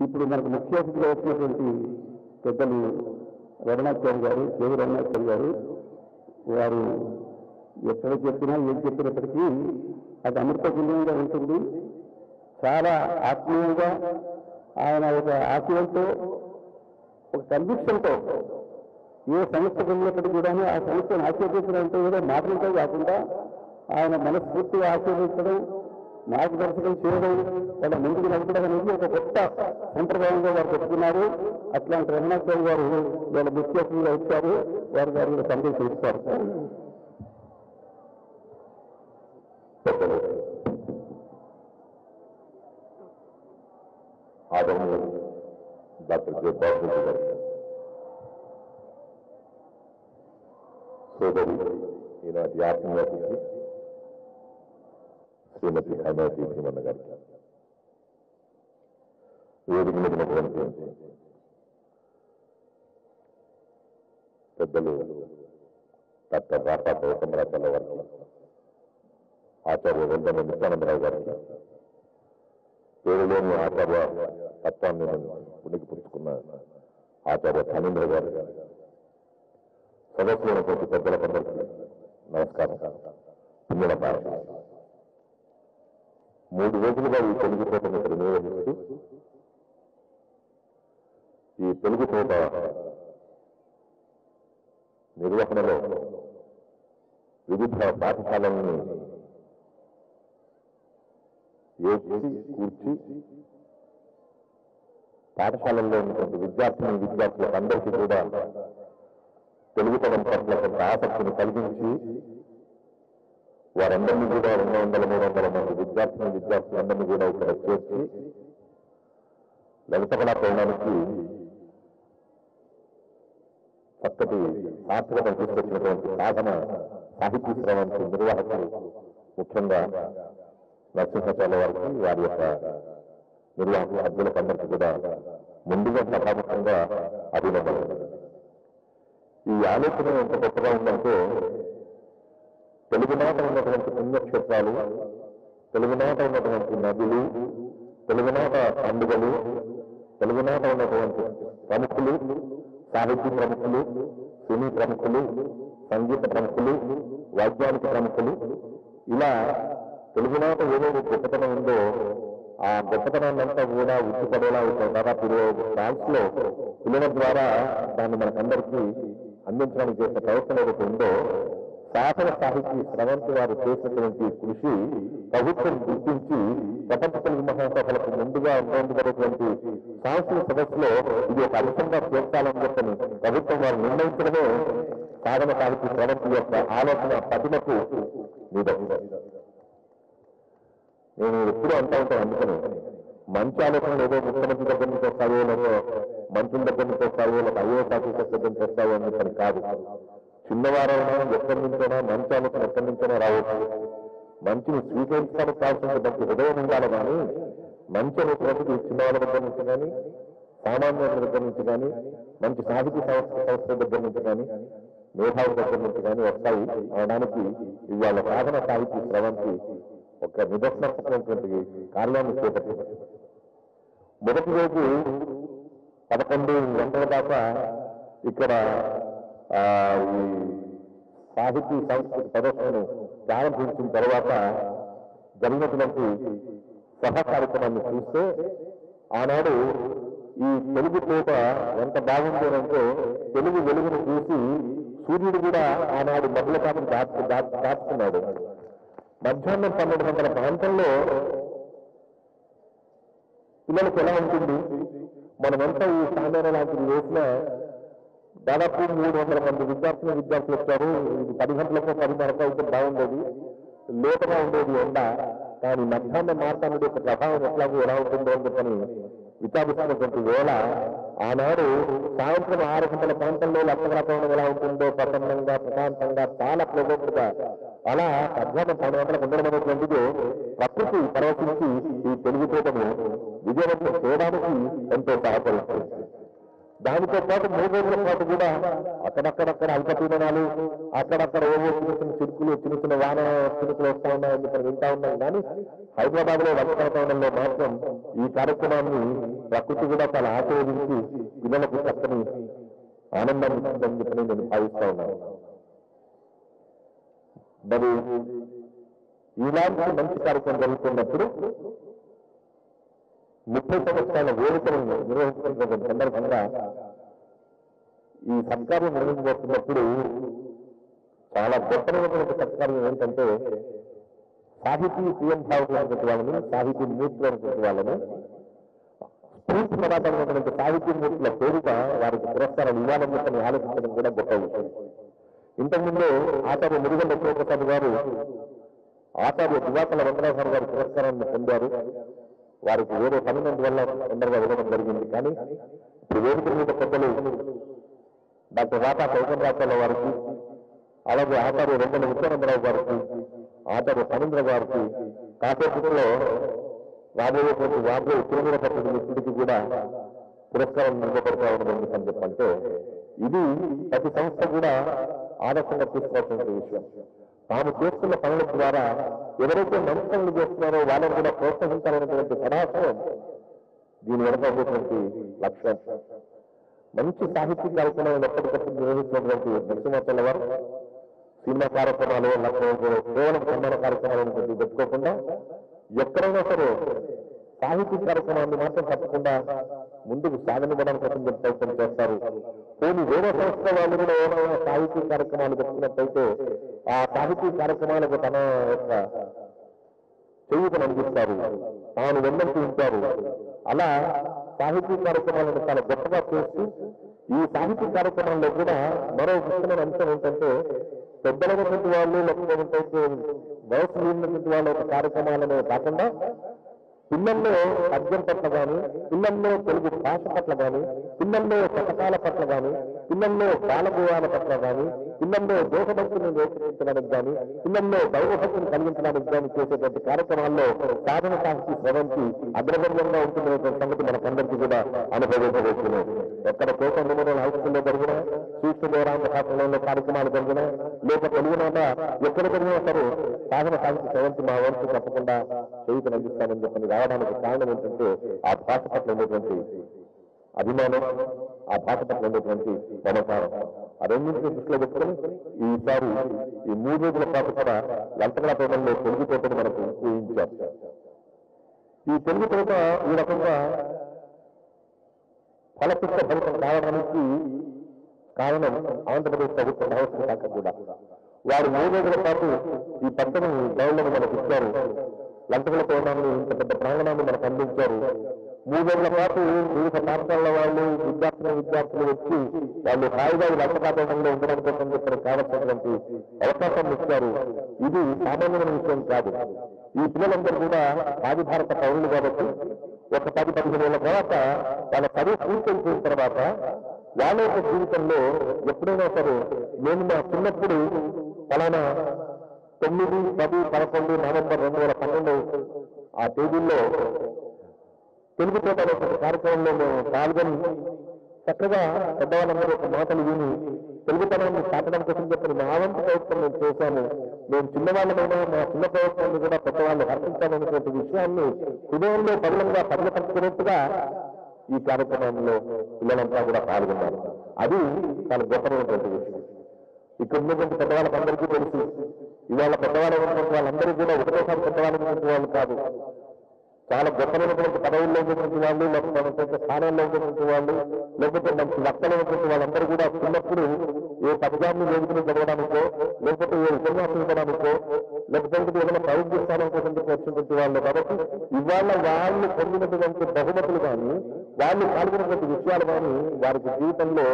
ఇప్పుడు మనకు ముఖ్య అతిథిగా వచ్చినటువంటి పెద్దలు రఘునాథాచారి గారు దేవి రఘునాథాచారి గారు వారు ఎక్కడ చెప్పినా ఏం చెప్పినప్పటికీ అది అమృత ఉంటుంది. చాలా ఆత్మీయంగా ఆయన ఒక ఆశయంతో ఒక కన్విక్షన్తో ఏ సంస్థ వెళ్ళినప్పటికీ కూడా ఆ సంస్థను ఆశీర్వదించడంతో కూడా మాటలతో కాకుండా ఆయన మనస్ఫూర్తిగా ఆశీర్వదించడం మార్గదర్శకం చేయడం వాళ్ళ ముందుకు నడపడం అనేది ఒక కొత్త సంప్రదాయంగా వారు పెట్టుకున్నారు అట్లాంటి రమణాచారి గారు వాళ్ళ ముఖ్య అతిథిగా వచ్చారు. వారు గారు కూడా సందేశం ఇస్తారు పెద్దలు డాక్టర్ జే బాబు గారు సోదరి ఈనాటి ఆత్మీయ శ్రీమతి హైమావతి భీమన్న గారికి. వేదిక మీదటువంటి పెద్దలు డాక్టర్ రాపా గౌతమరాజాల వారికి ఆచార్య వెంకన్న నిత్యానందరావు గారికి పేరులోని ఆచార్య తత్వాన్ని ఉనికి పుచ్చుకున్న ఆచార్య ధనేంద్ర గారు సదస్సులైనటువంటి పెద్దల పెద్దలకందరికీ నమస్కారం. పుణ్యుల భారత మూడు రోజులుగా ఈ తెలుగు తోటను ఇక్కడ నిర్వహిస్తూ ఈ తెలుగు తోట నిర్వహణలో వివిధ పాఠశాలల్ని ఏడ్చి కూర్చి పాఠశాలల్లో ఉన్నటువంటి విద్యార్థిని విద్యార్థులకు అందరికీ కూడా తెలుగుతనం పట్ల కొంత ఆసక్తిని కలిగించి వారందరినీ కూడా రెండు వందల మూడు వందల మంది విద్యార్థులు విద్యార్థులందరినీ కూడా ఇక్కడ చేర్చి లలిత కళా కోణానికి చక్కటి సార్థకత తీసుకొచ్చినటువంటి సాధన సాహితీ శ్రవంతి నిర్వాహకులు ముఖ్యంగా నరసింహాచార్య వారికి వారి యొక్క నిర్వాహక సభ్యులకు అందరికీ కూడా ముందుగా సభాముఖంగా అభినందనలు. ఈ ఆలోచన ఎంత గొప్పగా ఉందంటే తెలుగునాట ఉన్నటువంటి పుణ్యక్షేత్రాలు తెలుగునాట ఉన్నటువంటి నదులు తెలుగునాట పండుగలు తెలుగునాట ఉన్నటువంటి ప్రముఖులు సాహిత్య ప్రముఖులు సినీ ప్రముఖులు సంగీత ప్రముఖులు వైజ్ఞానిక ప్రముఖులు. ఇలా తెలుగునాట ఏదైతే గొప్పతనం ఉందో ఆ గొప్పతనాన్నంతా కూడా ఉట్టిపడేలా ఇక్కడ దాదాపు ఫ్రాన్స్లో పిల్లల ద్వారా దాన్ని మనకందరికీ అందించడానికి చేసే ప్రయత్నం ఏదైతే ఉందో శాసన సాహితీ స్రవంతి వారు చేసినటువంటి కృషి ప్రభుత్వం గుర్తించి ప్రపంచ తెలుగు మహాసభలకు ముందుగా ఉండేటువంటి సాంస్కృతిక సదస్సులో ఇది ఒక అంశంగా చేర్చాలని చెప్పని ప్రభుత్వం వారు నిర్ణయించడమే సాధన సాహితీ స్రవంతి యొక్క ఆలోచన పటిమకు నిదం నేను ఎప్పుడూ అంటా ఉంటాను అందుకని మంచి ఆలోచనలు ఏదో ముఖ్యమంత్రి దగ్గర నుంచి వస్తాయో లేదో మంత్రుల దగ్గర నుంచి వస్తాయో లేక ఐఏఎస్ ఆఫీసర్ దగ్గర నుంచి వస్తాయో అని కాదు. చిన్నవారైనా ఎక్కడి నుంచైనా మంచి ఆలోచన ఎక్కడి నుంచైనా రావచ్చు. మంచిని స్వీకరించడానికి కావాల్సిన మంచి హృదయం ఉండాలి కానీ మంచి అనేటువంటిది చిన్నవాళ్ళ దగ్గర నుంచి కానీ సామాన్యుల దగ్గర నుంచి కానీ మంచి సాహితీ సంస్థ సంస్థల దగ్గర నుంచి కానీ మేధావుల దగ్గర నుంచి కానీ వస్తాయి. అనడానికి ఇవాళ సాధన సాహిత్య శ్రవంతి ఒక నిదర్శనాత్మకమైనటువంటి కార్యాన్ని చేపట్టింది. మొదటి రోజు పదకొండు గంటల దాకా ఇక్కడ సాహిత్య ఈ సంస్కృతి ప్రదర్శనను ప్రారంభించిన తర్వాత జరిగినటువంటి సభా కార్యక్రమాన్ని చూస్తే ఆనాడు ఈ తెలుగు తోట ఎంత బాగుంది అంటే తెలుగు వెలుగును చూసి సూర్యుడు కూడా ఆనాడు మహిళ కాపం దాచు దాచుకున్నాడు. మధ్యాహ్నం పన్నెండు గంటల ప్రాంతంలో పిల్లలకు ఎలా ఉంటుంది? మనమంతా ఈ సాధారణ లాంటివి వేసినా దాదాపు మూడు వందల మంది విద్యార్థులు విద్యార్థులు వచ్చారు. ఇది పది గంటలకు పదిన్నరకు అయితే బాగుండేది. లేతగా ఉండేది ఎండ. కానీ మధ్యాహ్నం మార్తానుడి యొక్క ప్రభావం ఎట్లాగో ఎలా ఉంటుందో అని చెప్పని విచారిస్తున్నటువంటి వేళ ఆనాడు సాయంత్రం ఆరు గంటల ప్రాంతంలో లక్షగ్రహం ఎలా ఉంటుందో ప్రసన్నంగా ప్రశాంతంగా చాలా ప్లెజెంట్గా అలా మధ్యాహ్నం పన్నెండు గంటలకు ఉండడం ప్రకృతి పరవశించి ఈ తెలుగుతోటను విజయవంతం చేయడానికి ఎంతో సహకరిస్తుంది. దానితో పాటు మూడు రోజుల పాటు కూడా అక్కడక్కడక్కడ అల్పపీడనాలు అక్కడక్కడ ఏవో చిన్న చిన్న చిరుకులు చిన్న చిన్న వాన చిరుకులు వస్తా ఉన్నాయని చెప్పి వింటా ఉన్నాం. కానీ హైదరాబాద్లో వర్షాకాలంలో మాత్రం ఈ కార్యక్రమాన్ని ప్రకృతి కూడా చాలా ఆశీర్వదించి పిల్లలకు చక్కని ఆనందాన్ని ఇస్తుందని చెప్పి నేను భావిస్తా ఉన్నాను. మరి ఇలాంటి మంచి కార్యక్రమం జరుగుతున్నప్పుడు ముప్పై సంవత్సరాల వేడుకలను నిర్వహిస్తున్న సందర్భంగా ఈ సత్కార్యం నిర్వహించబోతున్నప్పుడు చాలా గొప్పమైనటువంటి సత్కార్యం ఏంటంటే సాహితీ సీఎం భావకులైనటువంటి వాళ్ళని సాహితీ మూర్తులు అనేటువంటి వాళ్ళని స్ఫూర్తి ప్రదాతమైనటువంటి సాహితీ మూర్తుల పేరుగా వారికి పురస్కారాలు ఇవ్వాలని చెప్పని ఆలోచించడం కూడా గొప్ప విషయం. ఇంతకుముందు ఆచార్య మురుగల్ల శివప్రసాద్ గారు ఆచార్య దివాకల వెంకటేశ్వర గారి పురస్కారాన్ని పొందారు. వారికి వేరే పనినందు వల్ల తొందరగా ఇవ్వడం జరిగింది. కానీ ఇప్పుడు వేదిక మీద పెద్దలు డాక్టర్ రాటా చైతన్యరాజాల వారికి అలాగే ఆచార్య వెంకట విశ్వనందరావు గారికి ఆచార్య ఫణీంద్ర గారికి కాసేపట్లో రాబోయేటువంటి వార్డు తిరుమల పద్ధతి మిత్రుడికి కూడా పురస్కారం నిలబడతా ఉన్నది అని చెప్పంటే ఇది ప్రతి సంస్థ కూడా ఆదర్శంగా తీసుకోవాల్సిన విషయం. తాము చేస్తున్న పనుల ద్వారా ఎవరైతే మంచి పనులు చేస్తున్నారో వాళ్ళని కూడా ప్రోత్సహించాలనేటువంటి సదాశయం దీని వెనక లక్ష్యం. మంచి సాహిత్య కార్యక్రమాలను ఎప్పటికప్పుడు నిర్వహిస్తున్నటువంటి నరసింహాచల వారు సినిమా కార్యక్రమాలు లేకపోతే కేవలం సన్మాన కార్యక్రమాలను పెట్టుకోకుండా ఎక్కడైనా సరే సాహిత్య కార్యక్రమాన్ని మాత్రం తప్పకుండా ముందుకు సాగనివ్వడానికి కోసం ప్రయత్నం చేస్తారు. పోనీ వేరే సంస్థ వాళ్ళు కూడా ఏమైనా సాహిత్య కార్యక్రమాలు పెట్టుకున్నట్టయితే ఆ సాహిత్య కార్యక్రమాలకు తన యొక్క చేయుతను అందిస్తారు. తాను వెన్నంటూ ఉంటారు. అలా సాహిత్య కార్యక్రమాలను చాలా గొప్పగా చేస్తూ ఈ సాహిత్య కార్యక్రమాల్లో కూడా మరో ముఖ్యమైన అంశం ఏంటంటే పెద్దలైనటువంటి వాళ్ళు లేకపోతే వయసు లేనటువంటి వాళ్ళ యొక్క కార్యక్రమాలను కాకుండా పిల్లల్లో పద్యం పట్ల కానీ పిల్లల్లో తెలుగు భాష పట్ల కానీ పిల్లల్లో పథకాల పట్ల కానీ పిల్లల్లో బాలగోయాల పట్ల కానీ ఇళ్ళంలో దేశభక్తిని నేర్పించడానికి కానీ ఇళ్ళంలో దైవభక్తిని కలిగించడానికి కానీ చేసేటువంటి కార్యక్రమాల్లో సాధన సాహిత్య శ్రవంతి అగ్రగణ్యంగా ఉంటుందనేటువంటి సంగతి మనకందరికీ కూడా అనుభవించవచ్చును. ఎక్కడ కోట మెమోరియల్ హైస్కూల్లో జరిగినా జరిగిన శాస్త్రంలో కార్యక్రమాలు జరిగినా లేక తెలుగునాట ఎక్కడ జరిగినా సరే సాధన సాహిత్య స్రవంతి మా వంతు తప్పకుండా చేయుతను అందిస్తామని చెప్పని రావడానికి కారణం ఏంటంటే ఆ భాష పట్ల ఉండేటువంటి అభిమానం ఆ భాష పట్ల ఉండేటువంటి మమకారం ఆ దృష్టిలో పెట్టుకొని ఈసారి ఈ మూడు రోజుల పాటు కూడా లంతకల తోటల్లో తెలుగు తోటను మనకు ఊహించారు. ఈ తెలుగు తోట ఈ రకంగా ఫలపుష్ట ఫలితం కావడానికి కారణం ఆంధ్రప్రదేశ్ ప్రభుత్వ సంస్థ శాఖ కూడా. వారు మూడు రోజుల పాటు ఈ పచ్చని గౌరవం మనకు ఇచ్చారు. లంకల తోరణాన్ని ఇంత పెద్ద ప్రాంగణాన్ని మనకు అందించారు. మూడు రోజుల పాటు వివిధ పాఠశాలల వాళ్ళు విద్యార్థులు విద్యార్థులు వచ్చి వాళ్ళు హాయిగా ఈ ఉండడం కోసం చెప్పిన కావలసినటువంటి అవకాశం ఇచ్చారు. ఇది సామాన్యమైన విషయం కాదు. ఈ పిల్లలందరూ కూడా ఆది భారత పౌరులు కాబట్టి ఒక పది పదిహేను ఏళ్ళ తర్వాత వాళ్ళ చదువు పూర్తయిపోయిన తర్వాత వాళ్ళ యొక్క జీవితంలో ఎప్పుడైనా సరే నేను మా చిన్నప్పుడు ఫలానా తొమ్మిది పది పదకొండు నవంబర్ రెండు వేల పన్నెండు ఆ తేదీల్లో తెలుగు తోట కార్యక్రమంలో మేము పాల్గొని చక్కగా పెద్దవాళ్ళందరూ ఒక మాటలు విని తెలుగుతనాన్ని చాటడం కోసం చెప్పిన మా వంతు ప్రయత్నం మేము చేశాము. మేము చిన్నవాళ్ళమైనా మా చిన్న ప్రయత్నాన్ని కూడా పెద్దవాళ్ళు హర్షించాలనేటువంటి విషయాన్ని హృదయంలో బలంగా పర్యపరుచుకున్నట్టుగా ఈ కార్యక్రమంలో పిల్లలంతా కూడా పాల్గొన్నారు. అది చాలా గొప్పమైనటువంటి విషయం. ఇక్కడ ఉన్నటువంటి పెద్దవాళ్ళకి అందరికీ తెలుసు. ఇవాళ పెద్దవాళ్ళు ఉన్నటువంటి వాళ్ళందరూ కూడా ఒకటేసారి పెద్దవాళ్ళు ఉన్నటువంటి వాళ్ళు కాదు. చాలా గొప్పమైనటువంటి పదవుల్లో ఉన్నటువంటి వాళ్ళు లేకపోతే స్థానాల్లో ఉన్నటువంటి వాళ్ళు లేకపోతే మంచి వక్తలు ఉన్నటువంటి వాళ్ళందరూ కూడా చిన్నప్పుడు ఏ పథకాన్ని వేదికలు జరగడానికో లేకపోతే ఏ ఉపన్యాసం ఇవ్వడానికో లేకపోతే ఏదైనా ప్రయోగ్య స్థానం కోసం వచ్చినటువంటి వాళ్ళు. కాబట్టి ఇవాళ వాళ్ళు పొందినటువంటి బహుమతులు కానీ వాళ్ళు పాల్గొన్నటువంటి విషయాలు కానీ వారికి జీవితంలో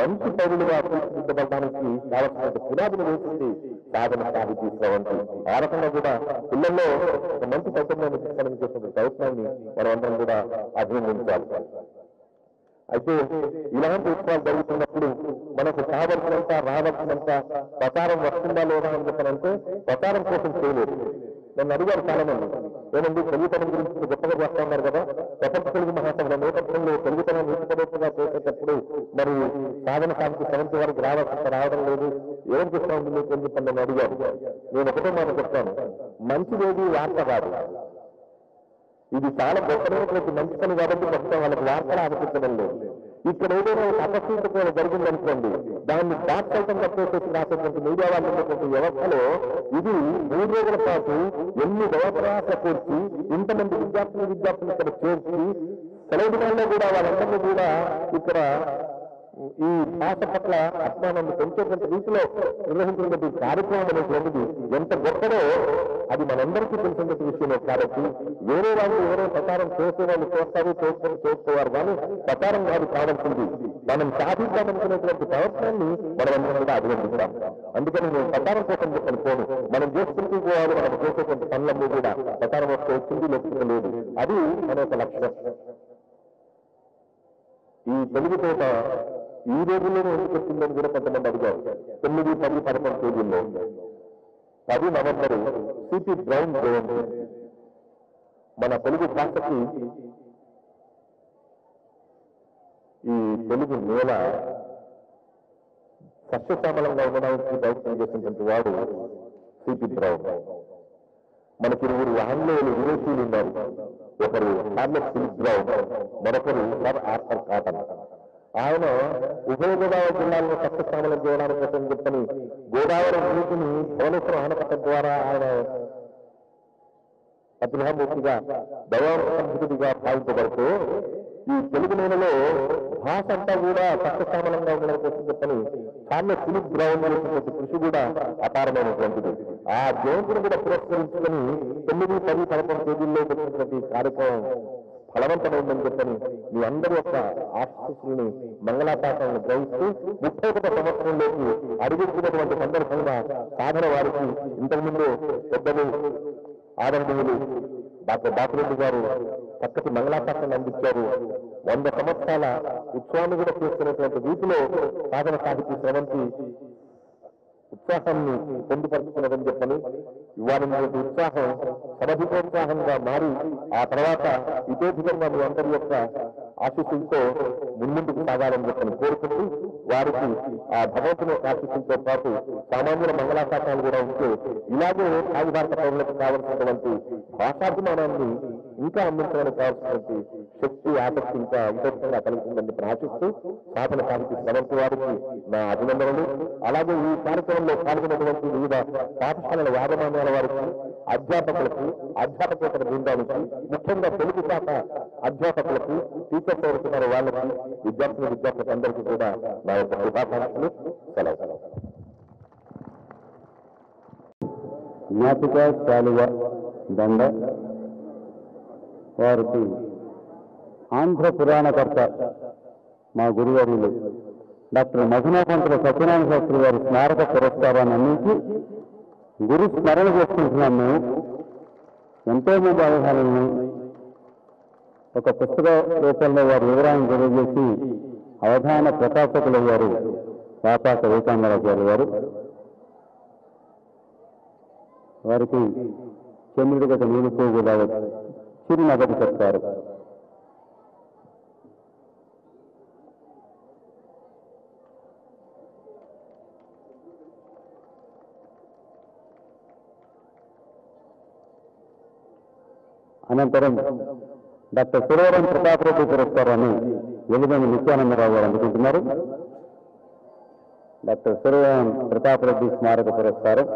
మంచి పౌరులుగా తీర్చిదిద్దడానికి కావలసినటువంటి పునాదులు వేసింది సాధన సాహితీ తీసుకోవాలి ఆ రకంగా కూడా పిల్లల్లో ఒక మంచి చైతన్యాన్ని తీసుకోవడానికి చేసిన ప్రయత్నాన్ని మనమందరం కూడా అభినందించాలి. అయితే ఇలాంటి ఉత్సవాలు జరుగుతున్నప్పుడు మనకు కావలసినంత రావాల్సినంత ప్రచారం వస్తుందా లేదా అని చెప్పారంటే ప్రచారం కోసం చేయలేదు. నన్ను అడిగారు చాలా మంది ఏమండి తెలుగుతనం గురించి గొప్పగా చేస్తా ఉన్నారు కదా. ప్రపంచ తెలుగు మహాసభ నేపథ్యంలో తెలుగుతనం నిరుపదేశంగా చేసేటప్పుడు మరి సాధన సాధించి సెవెంత్ వారికి రావాల్సి రావడం లేదు. ఏం చేస్తా ఉంది మీకు ఏం చెప్పండి నేను అడిగాను నేను ఒకటే మాట చెప్తాను. మంచిదేది వార్త కాదు. ఇది చాలా గొప్పదైనటువంటి మంచి పని కాబట్టి ప్రస్తుతం వాళ్ళకి వార్తలు ఆలోచించడం లేదు. ఇక్కడ ఏదైనా ఒక అపశృత జరిగిందనుకోండి దాన్ని దాచడం తప్పేసేసి రాసినటువంటి మీడియా వాళ్ళు ఉన్నటువంటి వ్యవస్థలో ఇది మూడు రోజుల పాటు ఎన్ని దోపరాస కూర్చి ఇంతమంది విద్యార్థులు విద్యార్థులు ఇక్కడ చేర్చి సెలవు కూడా వాళ్ళందరినీ కూడా ఇక్కడ ఈ భాష పట్ల అభిమానాన్ని పెంచేటువంటి రీతిలో నిర్వహించినటువంటి కార్యక్రమం అనేటువంటిది ఎంత గొప్పదో అది మనందరికీ తెలిసినటువంటి విషయమే కాబట్టి వేరే వాళ్ళు ఎవరో ప్రచారం చేసే వాళ్ళు చేస్తారు చేసుకొని చేసుకోవారు కానీ ప్రచారం కాదు కావాల్సింది. మనం సాధించాలనుకునేటువంటి ప్రయత్నాన్ని మనమందరం కూడా అభినందిస్తాం అందుకని నేను ప్రచారం కోసం చెప్పని పోను. మనం చేసుకుంటూ పోవాలి మనం చేసేటువంటి పనులన్నీ కూడా ప్రచారం వస్తే వచ్చింది లేకపోతే లేదు. అది మన యొక్క లక్ష్యం. ఈ తెలుగుతోట ఈ రోజుల్లోనే ఎందుకు వచ్చిందని కూడా కొంతమంది అడిగారు. తొమ్మిది పది పదకొండు పేజీల్లో. పది నవంబరు సిపి బ్రౌన్ జయంతి. మన తెలుగు భాషకి ఈ తెలుగు నేల సస్యశ్యామలంగా ఉండడానికి ప్రయత్నం చేసినటువంటి వాడు సిపి బ్రౌన్. మనకి ఇరువురు ఆంగ్లేయులు విదేశీయులు ఉన్నారు. ఒకరు హార్లెట్ సిల్క్ బ్రౌన్ మరొకరు సర్ ఆర్థర్ కాటన్. ఆయన ఉభయ గోదావరి జిల్లాలో సస్యశ్యామలం చేయడానికి కోసం చెప్పని గోదావరి నీటిని భువనేశ్వర ఆనకట్ట ద్వారా ఆయన అగ్రహమూర్తిగా దయాసంభుడిగా భావించబడుతూ ఈ తెలుగు నేలలో భాష అంతా కూడా సస్యశ్యామలంగా ఉండడం కోసం చెప్పని సామ్య ఫిలిప్ గ్రౌండ్ కృషి కూడా అపారమైనటువంటిది. ఆ జయంతిని కూడా పురస్కరించుకొని తొమ్మిది పది పదకొండు తేదీల్లో పెట్టినటువంటి కార్యక్రమం ఫలవంతమైందని చెప్పని మీ అందరి యొక్క ఆశీస్సుల్ని మంగళాపాఠాలను గ్రహిస్తూ ముప్పై ఒకటో సంవత్సరంలోకి అడుగుతున్నటువంటి సందర్భంగా సాధన వారికి ఇంతకుముందు పెద్దలు ఆదరణీయులు డాక్టర్ బాపిరెడ్డి గారు చక్కటి మంగళాపాఠాన్ని అందించారు. వంద సంవత్సరాల ఉత్సవాన్ని కూడా చేస్తున్నటువంటి రీతిలో సాధన సాహితీ శ్రవంతి ఉత్సాహాన్ని పొందుపరుచుకున్నదని చెప్పని ఇవ్వాలన్నటువంటి ఉత్సాహం సమధికోత్సాహంగా మారి ఆ తర్వాత ఇతోధికంగా మీ అందరి యొక్క ఆశీస్సులతో మున్ముందుకు సాగాలని చెప్పని కోరుకుంటూ వారికి ఆ భగవంతుని యొక్క ఆశీస్సులతో పాటు సామాన్యుల మంగళాశాఖలు కూడా ఉంటే ఇలాగే ఆది భారత పౌరులకు కావలసినటువంటి భాషాభిమానాన్ని ఇంకా అందించడానికి కావాల్సినటువంటి శక్తి ఆసక్తి ఇంకా విపరీతంగా కలుగుతుందని చెప్పి ఆశిస్తూ సాధన సాహితీ స్రవంతి వారికి నా అభినందనలు. అలాగే ఈ కార్యక్రమంలో పాల్గొన్నటువంటి వివిధ పాఠశాలల యాజమాన్యాల వారికి అధ్యాపకులకు అధ్యాపకేతర బృందానికి ముఖ్యంగా తెలుగు శాఖ అధ్యాపకులకు టీచర్స్ ఎవరుతున్నారు వాళ్ళకి విద్యార్థులు విద్యార్థులకు అందరికీ కూడా నా యొక్క శుభాకాంక్షలు. సెలవు. జ్ఞాపిక శాలువ దండ. వారికి ఆంధ్ర పురాణకర్త మా గురువర్యులు డాక్టర్ మధునాపంతుల సత్యనారాయణ శాస్త్రి గారి స్మారక పురస్కారాన్ని అందించి గురు స్మరణ చేసుకుంటున్నాం మేము. ఎంతో మంది అవగాహనలను ఒక పుస్తక రూపంలో వారి వివరాలను తెలియజేసి అవధాన ప్రకాశకులయ్యారు వ్యాపార వివేకానందరావు గారు వారికి చంద్రుడి గత నీరు కూడా చిరునగదు చెప్పారు అనంతరం డాక్టర్ సురవరం ప్రతాప్ రెడ్డి పురస్కారాన్ని వెలుగని నిత్యానందరావు గారు అందుకుంటున్నారు? డాక్టర్ సురవరం ప్రతాప్ రెడ్డి స్మారక పురస్కారం